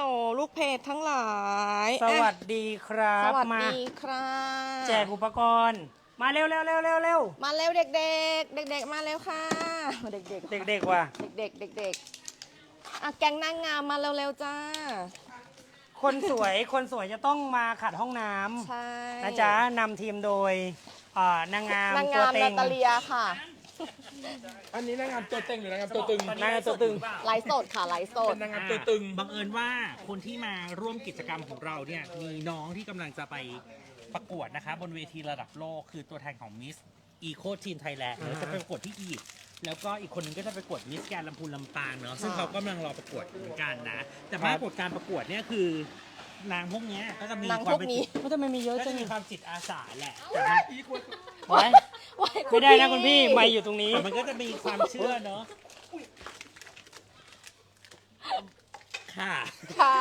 ลลูกเพจทั้งหลายสวัสอะดีครับสวัสมาดีครับแจกอุปกรณ์ มาเร็วเร็วเร็วเร็วเร็วมาเร็วเด็กๆ เด็ก ๆ มาเร็วค่ะเด็กๆเด็กๆว่ะเด็กๆเด็กๆอะแกงนางงามมาเร็วๆจ้า คนสวยคนสวยจะต้องมาขัดห้องน้ำใช่นะจ๊ะนำทีมโดยอ่านางงามนางตัวงามเต็นาง ตาเลียค่ะ อันนี้นางงามตัวเต็งหรือนางงามตัวตึง นางงามตัวตึง ไลฟ์สดค่ะไลฟ์สด เป็นนางงามตัวตึง บังเอิญว่าคนที่มาร่วมกิจกรรมของเราเนี่ยมีน้องที่กำลังจะไปประกวดนะคะ บนเวทีระดับโลกคือตัวแทนของมิสอีโคทีนไทยแลนด์อ่าฮะจะไปประกวดที่อียิปต์แล้วก็อีกคนนึงก็จะไปประกวดมิสแกนลำพูนลำปางเนาะซึ่งค่ะเขากำลังรอประกวดเหมือนกันนะ แต่มากกว่าการประกวดเนี่ยคือนางพวกเนี้ยก็จะมีนางควาพมวกเป็นนี้ก็ทำไมมีเยอะก็จัจะงมีความจิตอาสาแหละแต่มันไว้ว้าย ไม่ได้นะคุณพี่ไม่อยู่ตรงนี้แต่มันก็จะมีความเชื่อเนาะค่ะ ค่ะ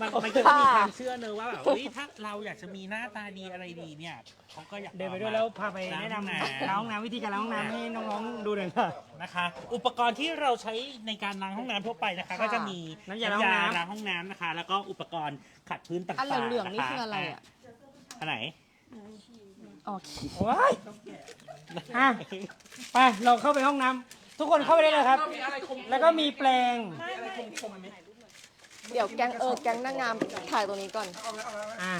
มันมันก็จะมีความเชื่อเนอะว่าแบบเฮ้ยถ้าเราอยากจะมีหน้าตาดีอะไรดีเนี่ยเขาก็อยากเดินไปด้วยแล้วพาไปแนะนำล้างล้างห้ห้องน้ำวิธีการล้างห้องน้ำให้น้องๆดูหน่อยค่ะ นะคะ อุปกรณ์ที่เราใช้ในการล้างห้องน้ำทั่วไปนะคะค่ะก็จะมีน้ำยาล้างห้องน้ำล้างห้องน้ำนะคะ แล้วก็อุปกรณ์ขัดพื้นต่างๆอันเหลืองๆนี่ะะคืออะไรอะอันไหนอ๋อว้าย อะไปเราเข้าไปห้องน้ำทุกคนเข้าไปได้เลยครับ แล้วก็มีแปลงเดี๋ยวแกงเออแกงนางงามถ่ายตรงนี้ก่อนอะ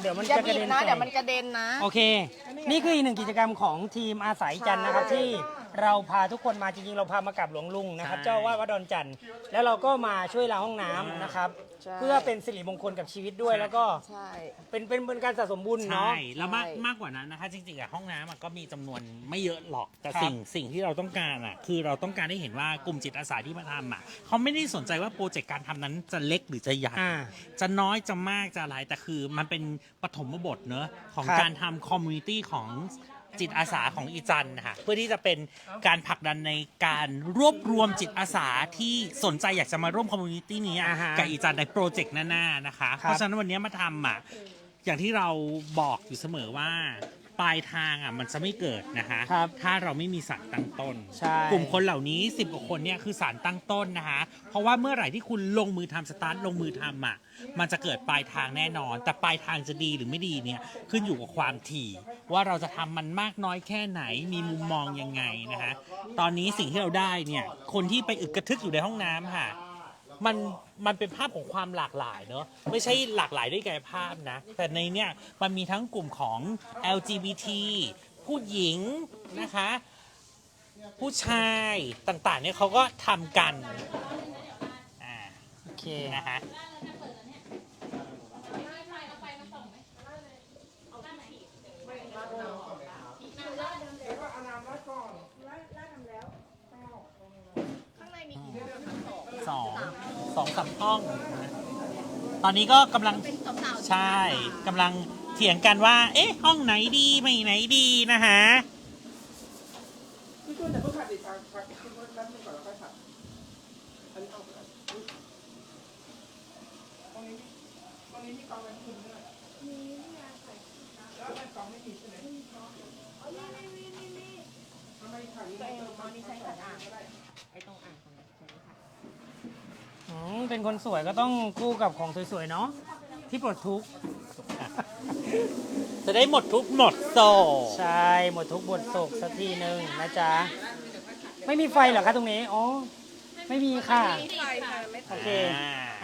เดี๋ยวมันอย่าจะกระบีบเด็นนะ ใส่เดี๋ยวมันกระเด็นนะ โอเค นี่คืออีกหนึ่งกิจกรรมของทีมอาศัยจันทร์นะครับใช่ที่ เราพาทุกคนมาจริงๆ เราพามากับหลวงลุงนะครับ ใช่ เจ้าอาวาดวัดดอนจันทร์แล้วเราก็มาช่วยล้างห้องน้ำนะครับ ใช่ เพื่อเป็นสิริมงคลกับชีวิตด้วยแล้วก็ใช่ เป็นเป็นเป็นการสะสมบุญใช่เนาะแล้วมากใช่ มากกว่านั้นนะคะ จริงๆอะห้องน้ำอะก็มีจำนวนไม่เยอะหรอก แต่ครับสิ่งสิ่งที่เราต้องการอะคือเราต้องการให้เห็นว่ากลุ่มจิตอาสาที่มาทำอะเขาไม่ได้สนใจว่าโปรเจกต์การทำนั้นจะเล็กหรือจะใหญ่ อ่าจะน้อยจะมากจะอะไรแต่คือมันเป็นปฐมบทเนอะของครับการทำคอมมูนิตี้ของ จิตอาสาของอีจันนะคะเพื่อที่จะเป็นการผลักดันในการรวบรวมจิตอาสาที่สนใจอยากจะมาร่วมคอมมูนิตี้นี้อ่าฮะกับอีจันในโปรเจกต์หน้าๆนะคะครับเพราะฉะนั้นวันนี้มาทำอะอย่างที่เราบอกอยู่เสมอว่า ปลายทางอะมันจะไม่เกิดนะคะ ครับถ้าเราไม่มีสารตั้งต้น ใช่ กลุ่มคนเหล่านี้10กว่าคนเนี่ยคือสารตั้งต้นนะคะ เพราะว่าเมื่อไหร่ที่คุณลงมือทำสตาร์ทลงมือทำอะมันจะเกิดปลายทางแน่นอน แต่ปลายทางจะดีหรือไม่ดีเนี่ยขึ้นอยู่กับความถี่ ว่าเราจะทำมันมากน้อยแค่ไหนมีมุมมองยังไงนะคะ ตอนนี้สิ่งที่เราได้เนี่ยคนที่ไปอึกกระทึกอยู่ในห้องน้ำค่ะ มันมันเป็นภาพของความหลากหลายเนอะไม่ใช่หลากหลายด้วยกายภาพนะ แต่ในเนี่ยมันมีทั้งกลุ่มของ LGBT ผู้หญิงนะคะ ผู้ชายต่างๆเนี่ยเขาก็ทำกันอ่าโอเคนะคะข้างในมีกี่สอง สองสามห้องนะตอนนี้ก็กำลังใช่กำลังเถียงกันว่า เอ๊ะ ห้องไหนดีไม่ไหนดีนะฮะ พี่ช่วยแต่เพิ่งผัดอีกผัดผัดพี่ช่วยแป๊บนึงก่อนแล้วค่อยผัดอันนี้เอาไปก่อนตรงนี้ตรงนี้มีกองอะไรคุณด้วยมีแล้วไอ้กองไม่มีใช่ไหมไม่มีกองอ๋อนี่นี่นี่นี่นี่ทำไมถังนี้ไม่เติมนี่ใช้ของอ่างก็ได้ อื มเป็นคนสวยก็ต้องคู่กับของสวยๆเนาะที่ปลดทุกข์ จะได้หมดทุกข์หมดโศกใช่หมดทุกข์หมดโศกสักทีหนึ่งนะจ๊ะ ไม่มีไฟเหรอคะตรงนี้ อ๋อ ไม่มีค่ะโอเค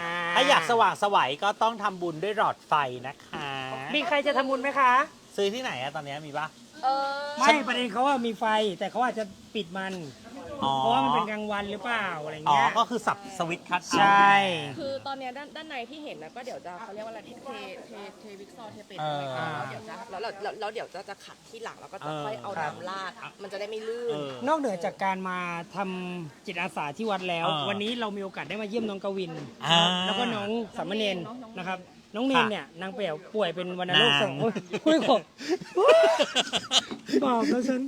อ่าถ้าอยากสว่างสวัยก็ต้องทำบุญด้วยหลอดไฟนะคะมีใครจะทำบุญไหมคะ ซื้อที่ไหนอะตอนนี้มีปะเออ ไม่ประเด็นเขาว่ามีไฟแต่เขาอาจจะปิดมัน อ๋อ เพราะว่ามันเป็นกลางวันหรือเปล่าอะไรอ๋อ เงี้ยก็คือสับสวิตช์คัทใช่ คือตอนเนี้ยด้านด้านในที่เห็นนะก็เดี๋ยวจะเขาเรียกว่าอะไรเทเทเทเทวิกซอลเทเป็ดเออแล้วเดี๋ยวจะแล้วแล้วแล้วแล้วเดี๋ยวจะจะขัดที่หลังแล้วก็จะค่อยเอาครับน้ำราดมันจะได้ไม่ลื่นเออนอกเหนือจากการมาทำจิตอาสาที่วัดแล้ว เออวันนี้เรามีโอกาสได้มาเยี่ยมน้องกวิน อ่าแล้วก็น้องสามเณรน้องน้องนะครับ น้องเนนค่ะเนี่ยนางเปี่ยวป่วยเป็นวัณโรคนาง สองโอ้ยคุยขบบอกแล้วฉัน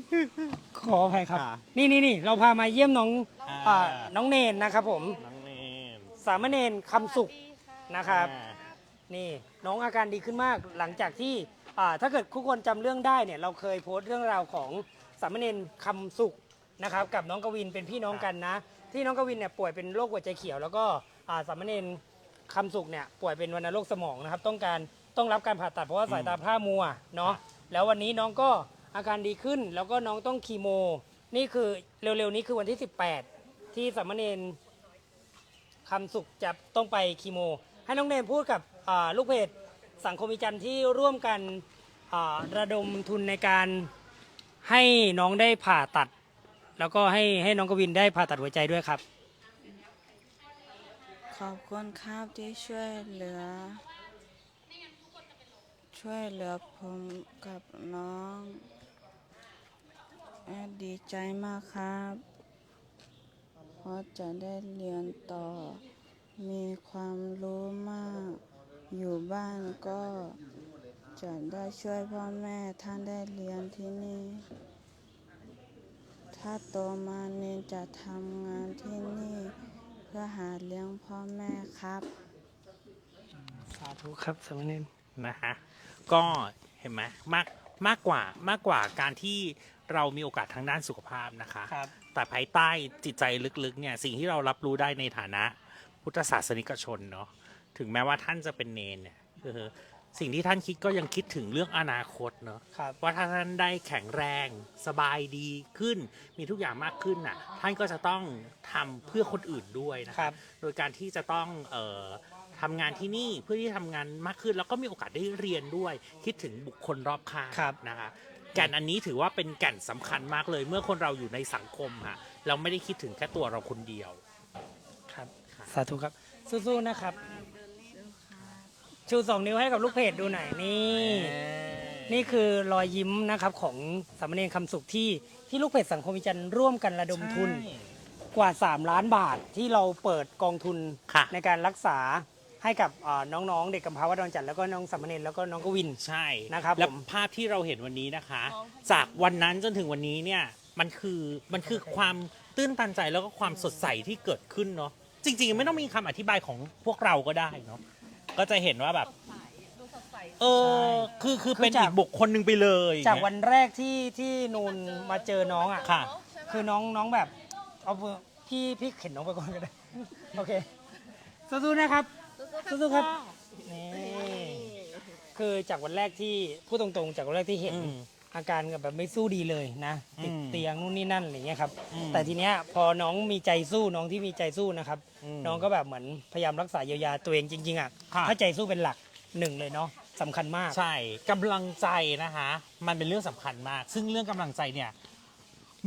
ขออภัยครับ ค่ะนี่นี่นี่เราพามาเยี่ยมน้องอ่า อ่าน้องเนนนะครับผม น้องเนมสามเณรคำสุขนะครับ อ่า นี่น้องอาการดีขึ้นมากหลังจากที่อ่าถ้าเกิดทุกคนจำเรื่องได้เนี่ยเราเคยโพสต์เรื่องราวของสามเณรคำสุขนะครับกับน้องกวินเป็นพี่น้องกันนะ ที่น้องกวินเนี่ยป่วยเป็นโรคหัวใจเขียว แล้วก็อ่าสามเณรคำสุขเนี่ยป่วยเป็นวัณโรคสมองนะครับต้องการต้องรับการผ่าตัดเพราะว่าสายตาพร่ามัวเนาะแล้ววันนี้น้องก็ อาการดีขึ้นแล้วก็น้องต้องคีโม นี่คือเร็วๆนี้คือวันที่ 18 ที่สามเณรคำสุขจะต้องไปคีโม ให้น้องเนมพูดกับลูกเพจสังคมวิจันทร์ที่ร่วมกันระดมทุนในการให้น้องได้ผ่าตัด แล้วก็ให้ให้น้องกวินได้ผ่าตัดหัวใจด้วยครับ ขอบคุณครับที่ช่วยเหลือ ช่วยเหลือผมกับน้อง แอดดีใจมากครับเพราะจะได้เรียนต่อ มีความรู้มาก อยู่บ้านก็จะได้ช่วยพ่อแม่ท่านได้เรียนที่นี่ ถ้าโตมาเนนจะทำงานที่นี่ เพื่อหาเลี้ยงพ่อแม่ครับสาธุครับสามเณรนะฮะก็เห็นไหมมาก มากกว่ามากกว่าการที่เรามีโอกาสทางด้านสุขภาพนะคะ ครับ แต่ภายใต้จิตใจลึกๆเนี่ยสิ่งที่เรารับรู้ได้ในฐานะพุทธศาสนิกชนเนาะถึงแม้ว่าท่านจะเป็นเนนเนี่ยคือสิ่งที่ท่านคิดก็ยังคิดถึงเรื่องอนาคตเนาะ ครับ ว่าถ้าท่านได้แข็งแรงสบายดีขึ้น มีทุกอย่างมากขึ้นน่ะท่านก็จะต้องทำเพื่อคนอื่นด้วยนะคครัรับ บ โดยการที่จะต้องเอ่อ ทำงานที่นี่เพื่อที่ทำงานมากขึ้น แล้วก็มีโอกาสได้เรียนด้วย คิดถึงบุคคลรอบข้างครับ นะคะแก่นอันนี้ถือว่าเป็นแก่นสำคัญมากเลย เมื่อคนเราอยู่ในสังคมฮะเราไม่ได้คิดถึงแค่ตัวเราคนเดียว ครับสาธุครับ สู้ๆ นะครับ ชูสองนิ้วให้กับลูกเพจดูหน่อยนี่ นี่คือรอยยิ้มนะครับของสามเณรคำสุขที่ที่ลูกเพจสังคมวิจันทร์ร่วมกันระดมทุน กว่า 3 ล้านบาทที่เราเปิดกองทุนค่ะ ในการรักษา ให้กับอ่าน้องๆ เด็กกำพร้าวัดดอนจันทร์แล้วก็น้องสามเณรแล้วก็น้องกวิน ใช่นะครับและผม ภาพที่เราเห็นวันนี้นะคะ จากวันนั้นจนถึงวันนี้เนี่ยมันคือมันคือความตื้นตันใจแล้วก็ความสดใสที่เกิดขึ้นเนาะจริง ๆ ไม่ต้องมีคำอธิบายของพวกเราก็ได้เนาะก็จะเห็นว่าแบบเออคือคือเป็นคือจากอีกบุคคลหนึ่งไปเลยจากวันแรกที่ที่นูนมาเจอน้องอะ ค่ะ คือน้องน้องแบบเอาพี่พี่เข็นน้องไปก่อนก็ได้ โอเคสู้ๆนะครับ สู้ๆครับนี่คือจากวันแรกที่พูดตรงๆ จากวันแรกที่เห็น อืมอาการแบบไม่สู้ดีเลยนะติดอืมเตียงนู่นนี่นั่นอะไรเงี้ยครับ อืมแต่ทีเนี้ยพอน้องมีใจสู้น้องที่มีใจสู้นะครับ อืมน้องก็แบบเหมือนพยายามรักษาเยียวยาตัวเองจริงๆอะค่ะ ถ้าใจสู้เป็นหลักหนึ่งเลยเนาะสำคัญมาก ใช่กำลังใจนะคะ มันเป็นเรื่องสำคัญมาก ซึ่งเรื่องกำลังใจเนี่ย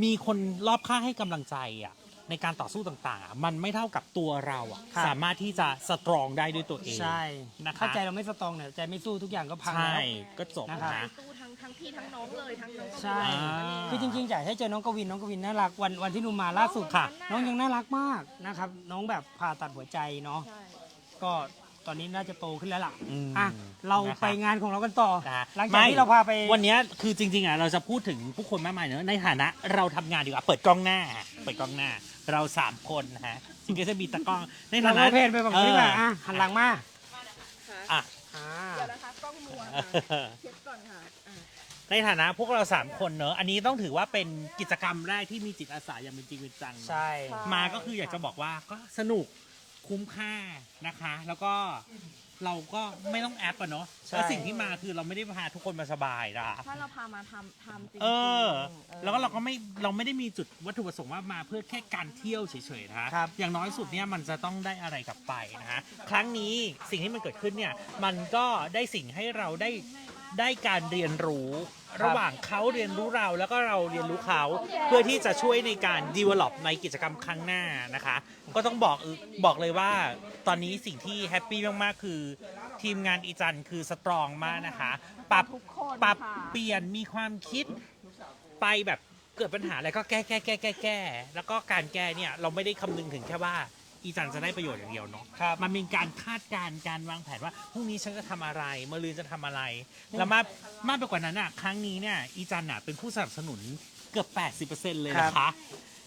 มีคนรอบข้างให้กำลังใจอะ ในการต่อสู้ต่างๆอะมันไม่เท่ากับตัวเราอะครับ สามารถที่จะสตรองได้ด้วยตัวเอง ใช่นะคะ ถ้าใจเราไม่สตรองเนี่ยใจไม่สู้ทุกอย่างก็พังใช่แล้ว ก็จบนะครับนะสู้ทั้งทั้งพี่ทั้งน้องเลยทั้งน้องก็ใช่อ่าคือจริงๆอยากให้เจอน้องกวินน้องกวินน่ารักวันวันที่หนูมาล่าสุดค่ะ น้องยังน่ารักมากนะครับ น้องแบบผ่าตัดหัวใจเนาะใช่ ก็ตอนนี้น่าจะโตขึ้นแล้วล่ะอืมอะเรานะครับ ไปงานของเรากันต่อนะหลังจากที่เราพาไป วันเนี้ยคือจริงๆอะเราจะพูดถึงผู้คนมากมายเนอะในฐานะเราทำงานดีกว่าเปิดกล้องหน้า เปิดกล้องหน้า เราสามคนนะฮะจริงๆจะมีตากล้องในเราฐานะเพลนไปแบบนี้ดีกว่าเอออะหันหลังมาอะอ่าเดี๋ยวนะคะกล้องมัวค่ะเช็ดก่อนค่ะอะในฐานะพวกเราสามคนเนอะอันนี้ต้องถือว่าเป็นกิจกรรมแรกที่มีจิตอาสาอย่างเป็นจริงเป็นจังเนอะใช่มาก็คืออยากจะบอกว่าก็สนุกคุ้มค่านะคะ แล้วก็ เราก็ไม่ต้องแอปอะเนาะใช่ แล้วสิ่งที่มาคือเราไม่ได้พาทุกคนมาสบายนะคะถ้าเราพามาทำทำจริงๆเออเออ แล้วก็เราก็ไม่เราไม่ได้มีจุดวัตถุประสงค์ว่ามาเพื่อแค่การเที่ยวเฉยๆนะคะครับ อย่างน้อยสุดเนี่ยมันจะต้องได้อะไรกลับไปนะฮะครั้งนี้สิ่งที่มันเกิดขึ้นเนี่ยมันก็ได้สิ่งให้เราได้ได้การเรียนรู้ ระหว่างเขาเรียนรู้เราแล้วก็เราเรียนรู้เขาเพื่อที่จะช่วยในการ develop ในกิจกรรมครั้งหน้านะคะ ก็ต้องบอกเออบอกเลยว่า ตอนนี้สิ่งที่แฮปปี้มากๆ คือ ทีมงานอีจันคือสตรองมากนะคะ ปรับทุกคนปรับค่ะ เปลี่ยนมีความคิดไปแบบเกิดปัญหาอะไรก็แก้แก้แก้แก้แก้แล้วก็การแก้เนี่ยเราไม่ได้คำนึงถึงแค่ว่าอีจันจะได้ประโยชน์อย่างเดียวเนาะครับมันมีการคาดการณ์การวางแผนว่าพรุ่งนี้ฉันจะทำอะไรมะรืนจะทำอะไร แล้วมากมากไปกว่านั้นอะครั้งนี้เนี่ยอีจันอะเป็นผู้สนับสนุนเกือบ 80%เลยนะคะ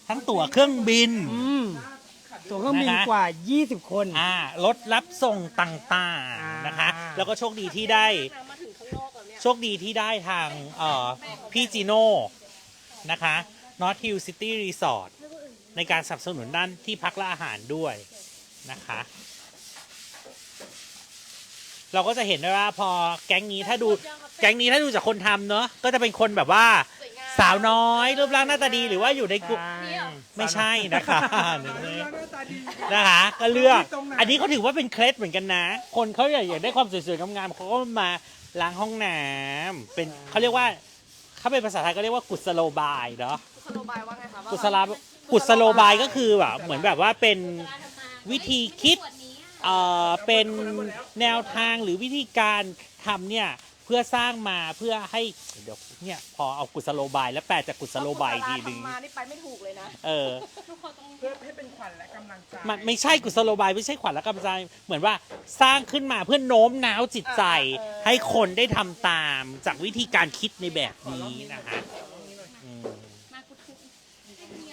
ทั้งตั๋วเครื่องบินอืม ตัวเครื่องบินนะคะกว่า 20 คน อ่ารถรับส่งต่างๆนะคะ อ่า แล้วก็โชคดีที่ได้ทางมาถึงข้างนอกแล้วเนี่ย โชคดีที่ได้ทางเอ่อพี่จีโน่นะคะ North Hill City Resort ในการสนับสนุนด้านที่พักและอาหารด้วยนะคะ เราก็จะเห็นได้ว่าพอแก๊งนี้ถ้าดูแก๊งนี้ถ้าดูจากคนทำเนอะก็จะเป็นคนแบบว่า สวยงามสาวน้อยรูปร่างหน้าตาดีหรือว่าอยู่ในกลุ่มใช่ไม่ใช่นะคะหน้าตาดีนะคะ ก็เลือกตรงไหนอันนี้เขาถือว่าเป็นเคล็ดเหมือนกันนะ คนเขาอยากอยากได้ความสวยๆงามๆเขาก็มาล้างห้องน้ำเป็นเขาเรียกว่าเขาเป็นภาษาไทยก็เรียกว่ากุศโลบายเนาะกุศโลบายว่าไงคะกุศลากุศโลบายก็คือแบบเหมือนแบบว่าเป็นวิธีคิดเอ่อเป็นแนวทางหรือวิธีการทำเนี่ย เพื่อสร้างมาเพื่อให้เดี๋ยวเนี่ยพอเอากุศโลบาย แล้วแปลจากกุศโลบายทีนึงทำมานี่ไปไม่ถูกเลยนะเออเพื่อให้เป็นขวัญและกำลังใจมันไม่ใช่กุศโลบายไม่ใช่ขวัญและกำลังใจเหมือนว่าสร้างขึ้นมาเพื่อโน้มน้าวจิตใจเออให้คนได้ทำตามจากวิธีการคิดในแบบนี้นะคะอืม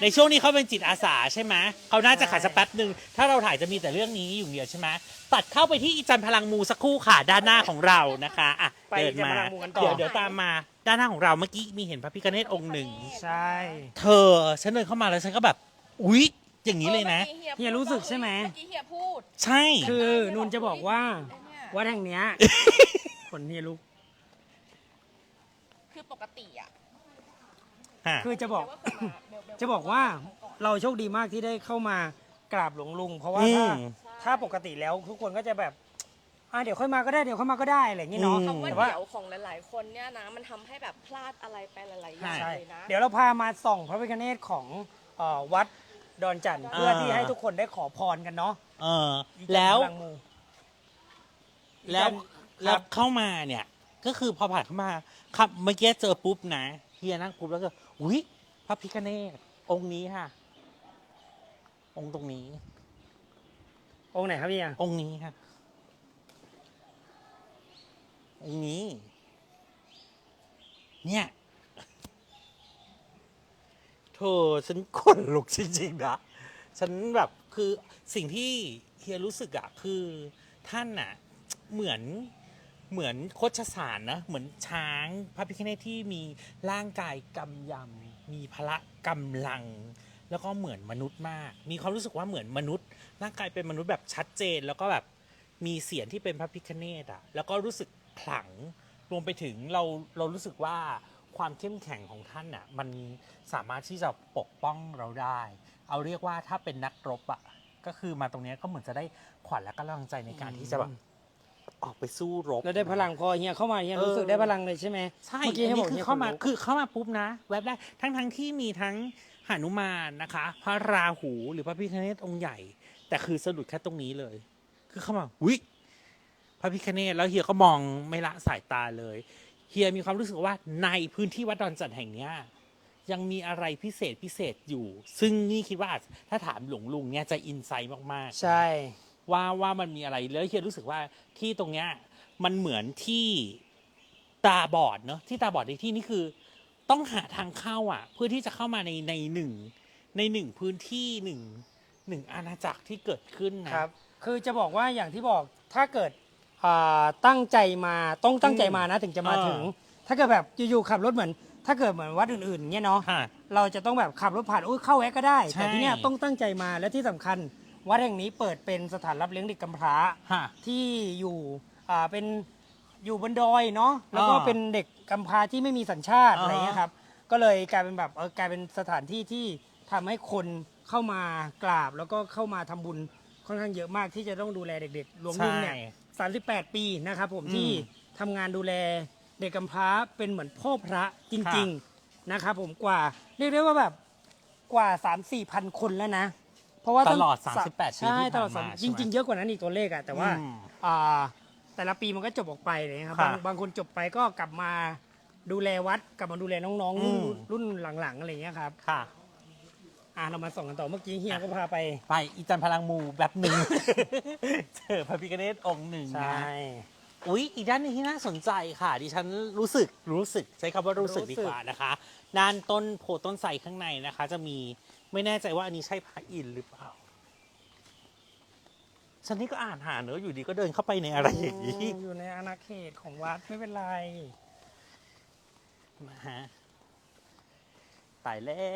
ในช่วงนี้เขาเป็นจิตอาสาใช่ไหมเขาน่าจะขายสักแป๊บหนึ่งถ้าเราถ่ายจะมีแต่เรื่องนี้อยู่เดียวใช่ไหมตัดเข้าไปที่อีจันทร์พลังมูสักครู่ค่ะด้านหน้าของเรานะคะอะไปเดินจะมามาลังมูกันต่อ เดี๋ยวเดี๋ยวตามมาด้านหน้าของเราเมื่อกี้มีเห็นพระพิฆเนศองค์หนึ่ง ใช่เธอฉันเดินเข้ามาแล้วฉันก็แบบอุ๊ยอย่างนี้เลยนะออมื่อกี้เฮียรู้สึกใช่ไหม เมื่อกี้เฮียพูดใช่ คือนุ่นจะบอกว่าไอ้เนี่ยวัดแห่งเนี้ยคนเฮียลุกคือปกติอะ ฮะ คือจะบอกเบลว่าเคยมาเบลเบลจะบอกว่าเราโชคดีมากที่ได้เข้ามากราบหลวงลุง เพราะว่าอืถ้าม ถ้าปกติแล้วทุกคนก็จะแบบอะเดี๋ยวค่อยมาก็ได้เดี๋ยวค่อยมาก็ได้อะไรอย่างงี้เนาะอืม คำว่าแต่ว่าเดี๋ยวของหลาย ๆ คนเนี่ยนะมันทำให้แบบพลาดอะไรไปหลายๆอย่างใช่เลยนะ เดี๋ยวเราพามาส่องพระพิฆเนศของเอ่อวัดดอนจันทร์เพื่อที่ให้ทุกคนได้ขอพรกันเนาะเออ แล้ว อีจันทร์พลังมูแล้วคแล้รัวบเข้ามาเนี่ย ก็คือพอผ่านเข้ามาครับเมื่อกี้เจอปุ๊บนะเฮียนั่งปุ๊บแล้วก็ อุ้ยพระพิฆเนศองค์นี้ค่ะ องค์ตรงนี้ องค์ไหนครับพี่อะองค์นี้ค่ะ องค์นี้ เนี่ยโธ่ฉันขนลุกจริงๆนะฉันแบบคือสิ่งที่เฮียรู้สึกอะคือท่านน่ะเหมือน เหมือนโคชสารนะ เหมือนช้างพระพิฆเนศที่มีร่างกายกำยำมีพละกำลัง แล้วก็เหมือนมนุษย์มาก มีความรู้สึกว่าเหมือนมนุษย์ ร่างกายเป็นมนุษย์แบบชัดเจน แล้วก็แบบมีเสียงที่เป็นพระพิฆเนศอะแล้วก็รู้สึกขลังรวมไปถึงเราเรารู้สึกว่าความเข้มแข็งของท่านน่ะมันสามารถที่จะปกป้องเราได้ เอาเรียกว่าถ้าเป็นนักรบอะก็คือมาตรงนี้ก็เหมือนจะได้ขวัญและกำลังใจในการที่จะแบบ ออกไปสู้รบแล้วได้พลังพอเฮียเข้ามาเฮียเออ รู้สึกได้พลังเลยใช่ไหมใช่เมื่อกี้อันให้บนี้อกคือฮียเข้ามาขนลุก คือเข้ามาปุ๊บนะแวบแรกทั้งทั้งที่มีทั้งหนุมานนะคะ พระราหูหรือพระพิฆเนศองค์ใหญ่ แต่คือสะดุดแค่ตรงนี้เลย คือเข้ามาวิพระพิฆเนศแล้วเฮียก็มองไม่ละสายตาเลย เฮียมีความรู้สึกว่าในพื้นที่วัดดอนจันทร์แห่งเนี้ยยังมีอะไรพิเศษพิเศษอยู่ ซึ่งนี่คิดว่าอาจถ้าถามหลวงลุงเนี่ยจะอินไซต์มากๆ ใช่ ว่าว่ามันมีอะไรแล้วเฮียรู้สึกว่าที่ตรงเนี้ยมันเหมือนที่ตาบอดเนอะที่ตาบอดในที่นี้คือ ต้องหาทางเข้าอะ เพื่อที่จะเข้ามาในในหนึ่งในหนึ่งพื้นที่หนึ่งหนึ่งอาณาจักรที่เกิดขึ้นนะ ครับ คือจะบอกว่าอย่างที่บอกถ้าเกิดอ่าตั้งใจมาต้องตั้งใจมานะถึงจะมาอ่าถึง ถ้าเกิดแบบอยู่ๆขับรถเหมือน ถ้าเกิดเหมือนวัดอื่นๆเงี้ยเนาะฮะเราจะต้องแบบขับรถผ่านอุ้ยเข้าแวะก็ได้ ใช่ แต่ที่เนี้ยต้องตั้งใจมาและที่สำคัญ วัดแห่งนี้เปิดเป็นสถานรับเลี้ยงเด็กกำพร้าฮะ ที่อยู่อ่าเป็นอยู่บนดอยเนาะแล้วก็อ่าเป็นเด็กกำพร้าที่ไม่มีสัญชาติอ่าฮะ อะไรเงี้ยครับ ก็เลยกลายเป็นแบบเออกลายเป็นสถานที่ที่ทำให้คนเข้ามากราบ แล้วก็เข้ามาทำบุญค่อนข้างเยอะมากที่จะต้องดูแลเด็กๆหลวงลุงเนี่ย ใช่ 38 ปีนะครับผมอืมที่ทำงานดูแลเด็กกำพร้าเป็นเหมือนพ่อพระจริง ๆ นะครับผมกว่า เรียกได้ว่าแบบกว่า 3 4พันคนแล้วนะ เพราะว่าตลอดง38ปีใช่ที่ตผ่าลอนดมาสามใช่จไหม ริง ๆ เยอะกว่านั้นอีกตัวเลขอะแต่ว่าอืมอ่าแต่ละปีมันก็จบออกไปเลยนะครับค่ะบางบางคนจบไปก็กลับมาดูแลวัดกลับมาดูแลน้องๆ รุ่นอืม รุ่นหลังๆอะไรอย่างเงี้ยครับค่ะ อะเรามาส่องกันต่อเมื่อกี้เฮียก็พาไป ไปอีจันทร์พลังมูแบบหนึ่ง เจอพระพิฆเนศองค์หนึ่งใช่นะอุ๊ย อีกด้านหนึงที่น่าสนใจค่ะ ดิฉันรู้สึกรู้สึก ใช้คำว่ารู้สึกรู้สึดีกกว่านะคะ ด้านต้นโพต้นไทรข้างในนะคะ จะมี ไม่แน่ใจว่าอันนี้ใช่พระอินทร์หรือเปล่า ฉันนี่ก็อ่านหาเนอะอยู่ดีก็เดินเข้าไปในอะไรอย่างนี้มอยู่ในอาณาเขตของวัดไม่เป็นไรนะฮะตายแล้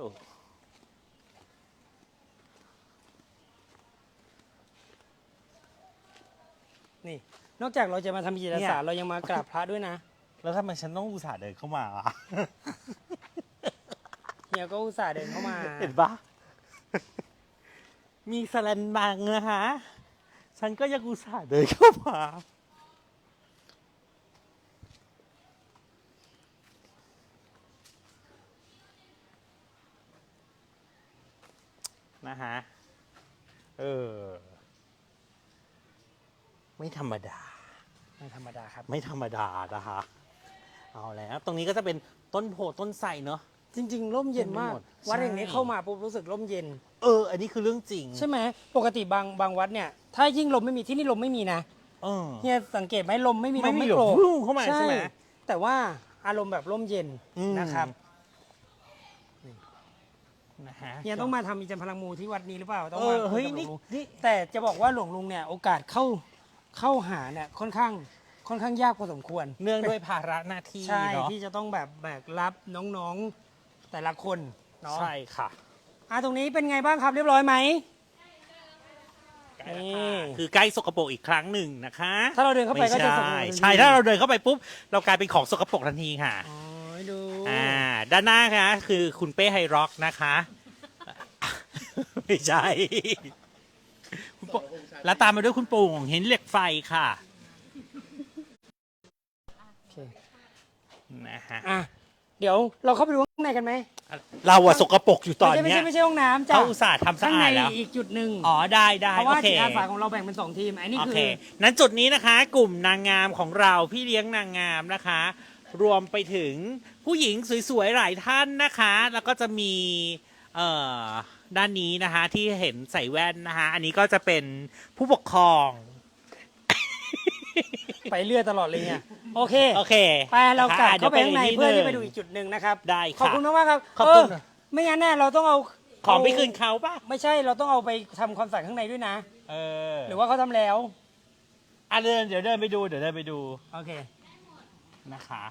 วนี่ นอกจากเราจะมาทำจิตอาสาเรายังมากราบพระด้วยนะ แล้วทำไมฉันต้องอุตส่าห์เดินเข้ามาอะเฮียก็อุตส่าห์เดินเข้ามา เห็นปะ มีสแลนบังนะคะ ฉันก็ยังอุตส่าห์เดินเข้ามา นะฮะ เออ ไม่ธรรมดา ไม่ธรรมดาครับ ไม่ธรรมดานะคะ เอาแล้ว ตรงนี้ก็จะเป็นต้นโพต้นไทรเนาะ จริง ๆ ร่มเย็นมาก เต็มไปหมดวัดแห่งนี้ใช่เข้ามาปุ๊บรู้สึกร่มเย็น เออ อันนี้คือเรื่องจริงใช่ไหมปกติบางบางวัดเนี่ยถ้ายิ่งลมไม่มีที่นี่ลมไม่มีนะเออ เฮียสังเกตไหมลมไม่มีลไม่มมีไม่หรโกอกรกพุ่งเข้ามาใช่ไหมแต่ว่าอารมณ์แบบร่มเย็นอืม นะครับนะฮะเฮียต้องมาทำอิจันพลังมูที่วัดนี้หรือเปล่าต้องเอมาอเฮ้ยคุกับหลวนี่งลุงนี่ แต่จะบอกว่าหลวงลุงเนี่ยโอกาสเข้าเข้าหาเนี่ยค่อนข้างค่อนข้างยากพอสมควร เนื่องด้วยภาระหน้าที่ใช่เนาะที่จะต้องแบบแบกรับน้องๆ แต่ละคนเนาะใช่ค่ะอะตรงนี้เป็นไงบ้างครับเรียบร้อยไหม ใกล้แล้วนี่ค่ะคือใกล้สกปรกอีกครั้งหนึ่งนะคะถ้าเราเดินเข้าไปไม่ก็จะใช่สกปรกทันทีใช่ถ้าเราเดินเข้าไปปุ๊บเรากลายเป็นของสกปรกทันทีค่ะ อ๋อดูอ่าด้านหน้าค่ะคือคุณเป้ไฮร็อกนะคะ ไม่ใช่คุณปู่แล้วตามมาด้วยคุณปู่ของเห็นเหล็กไฟค่ะโอเคนะฮะอะ เดี๋ยวเราเข้าไปดูข้างในกันไหมเราอะสกปรกอยู่ตอนไม่เนี้ใช่ยไม่ใช่ห้องน้ำจ้ะเขาอุตส่าห์ทำสะข้างในอาดแล้วอีกจุดหนึ่งอ๋อได้ได้เพราะโอว่าเคจิตอาสาของเราแบ่งเป็นสองทีมอันนี้โอคืเคอ นั้นจุดนี้นะคะ กลุ่มนางงามของเราพี่เลี้ยงนางงามนะคะ รวมไปถึงผู้หญิงสวยๆหลายท่านนะคะ แล้วก็จะมีเอ่อด้านนี้นะคะ ที่เห็นใส่แว่นนะคะอันนี้ก็จะเป็นผู้ปกครอง ไปเรื่อยตลอดเลยเนี่ย โอเคโอเคไปเรากลับนะคะเข้าไปข้างในดี๋ยวเพื่อที่หไปนึ่งดูอีกจุดหนึ่งนะครับได้ขอบค่ะคุณมากๆครับขอบคุณเไม่งั้นแน่เราต้องเอาของไปเาคืนเขาป่ะไม่ใช่เราต้องเอาไปทำความสะอาดข้างในด้วยนะ เออ หรือว่าเขาทำแล้วอะเดินเดี๋ยวเดินไปดูเดี๋ยวเดินไปดูโอเคนะคะ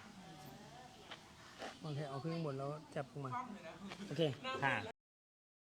โอเคเอาขึ้นข้างบนแล้วจับลงมาโอเคค่ะ